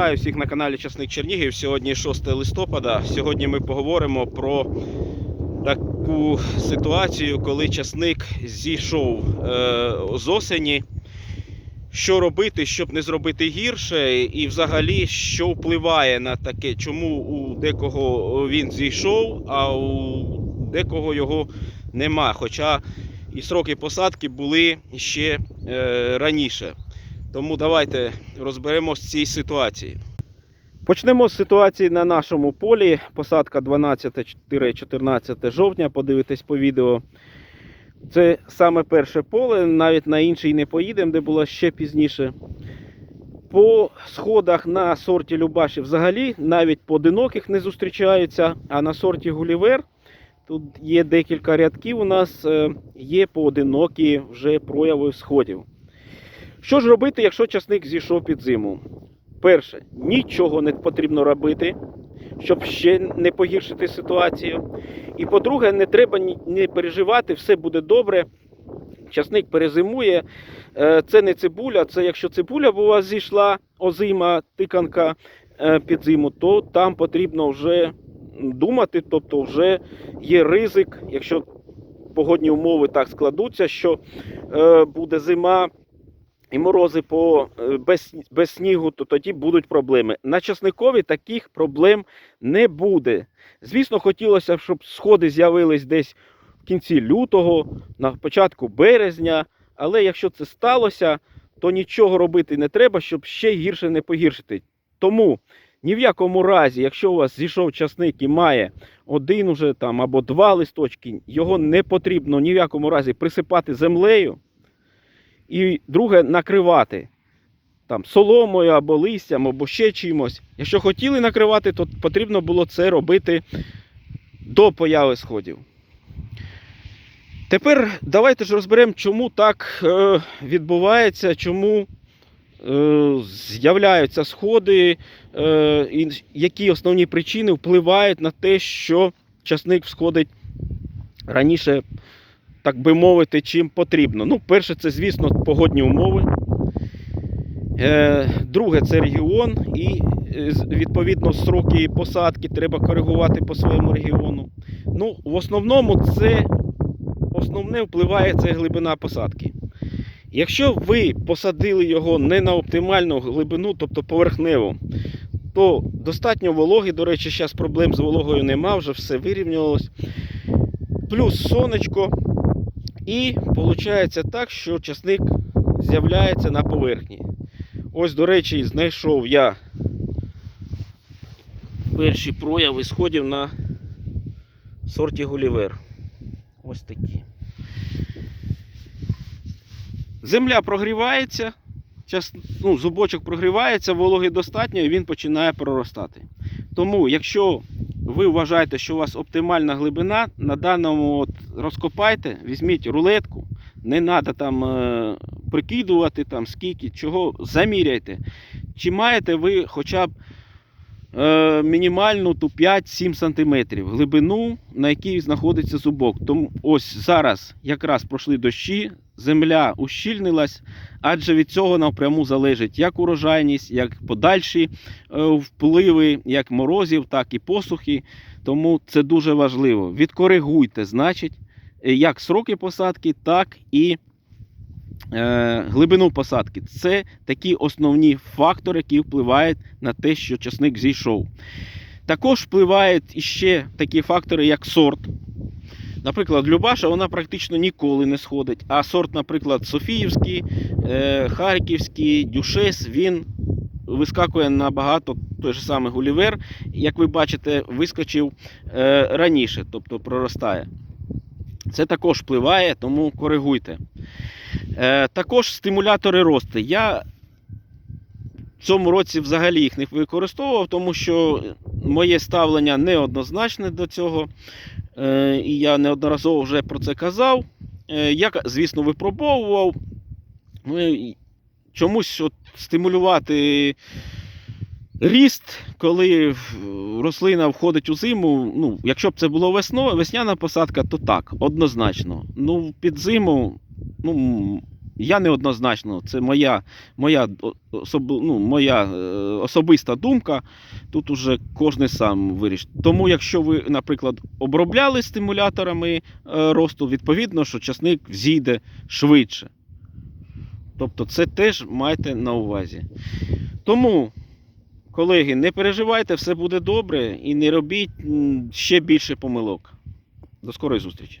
Вітаю всіх на каналі Часник Чернігів. Сьогодні 6 листопада. Сьогодні ми поговоримо про таку ситуацію, коли часник зійшов е, з осені. Що робити, щоб не зробити гірше, і взагалі, що впливає на таке, чому у декого він зійшов, а у декого його нема. Хоча і сроки посадки були ще е, раніше. Тому давайте розберемося з цієї ситуації. Почнемо з ситуації на нашому полі. Посадка 12-14 жовтня. Подивитесь по відео. Це саме перше поле, навіть на інший не поїдемо, де було ще пізніше. По сходах на сорті Любаші взагалі навіть поодиноких не зустрічаються, а на сорті Гулівер тут є декілька рядків. У нас е, є поодинокі вже прояви сходів. Що ж робити, якщо часник зійшов під зиму? Перше, нічого не потрібно робити, щоб ще не погіршити ситуацію. І по-друге, не треба не переживати, все буде добре. Часник перезимує. Е, Це не цибуля, це якщо цибуля у вас зійшла озима тиканка е, під зиму, то там потрібно вже думати, тобто вже є ризик, якщо погодні умови так складуться, що е, буде зима і морози по, е, без, без снігу, то тоді будуть проблеми. На часникові таких проблем не буде. Звісно, хотілося б, щоб сходи з'явились десь в кінці лютого, на початку березня. Але якщо це сталося, то нічого робити не треба, щоб ще гірше не погіршити. Тому ні в якому разі, якщо у вас зійшов часник і має один уже там або два листочки, його не потрібно ні в якому разі присипати землею. І друге, накривати там соломою або листям, або ще чимось. Якщо хотіли накривати, то потрібно було це робити до появи сходів. Тепер давайте ж розберемо, чому так е, відбувається, чому е, з'являються сходи, е, і які основні причини впливають на те, що часник всходить раніше так би мовити, чим потрібно. Ну, перше, це, звісно, погодні умови. Е, друге, це регіон, і е, відповідно сроки посадки треба коригувати по своєму регіону. Ну, в основному це основне впливає це глибина посадки. Якщо ви посадили його не на оптимальну глибину, тобто поверхневу, то достатньо вологи, до речі, зараз проблем з вологою нема, вже все вирівнялось. Плюс сонечко. І виходить так, що часник з'являється на поверхні. Ось, до речі, знайшов я перші прояви сходів на сорті Гулівер. Ось такі. Земля прогрівається, час, ну, зубочок прогрівається, вологи достатньо і він починає проростати. Тому, якщо ви вважаєте, що у вас оптимальна глибина, на даному от розкопайте, візьміть рулетку, не треба там е, прикидувати, там, скільки, чого, заміряйте. Чи маєте ви хоча б е, мінімальну ту 5-7 см глибину, на якій знаходиться зубок. Тому ось зараз якраз пройшли дощі, земля ущільнилась, адже від цього напряму залежить як урожайність, як подальші е, впливи, як морозів, так і посухи. Тому це дуже важливо. Відкоригуйте, значить, е, як сроки посадки, так і глибину посадки. Це такі основні фактори, які впливають на те, що часник зійшов. Також впливають іще такі фактори, як сорт. Наприклад, Любаша вона практично ніколи не сходить. А сорт, наприклад, Софіївський, е, Харківський, Дюшес, він вискакує набагато той же самий Гулівер, як ви бачите, вискочив е, раніше, тобто проростає. Це також впливає, тому коригуйте. Е, також стимулятори росту. Я в цьому році взагалі їх не використовував, тому що моє ставлення неоднозначне до цього. Е, і я неодноразово вже про це казав. Е, я, звісно, випробовував. Ну, чомусь от стимулювати ріст, коли рослина входить у зиму. Ну, якщо б це було весною, весняна посадка, то так, однозначно. Ну, під зиму, ну, Я неоднозначно, це моя, моя, особ, ну, моя е, особиста думка. Тут уже кожен сам вирішить. Тому, якщо ви, наприклад, обробляли стимуляторами е, росту, відповідно, що часник взійде швидше. Тобто це теж майте на увазі. Тому, колеги, не переживайте, все буде добре і не робіть ще більше помилок. До скорої зустрічі!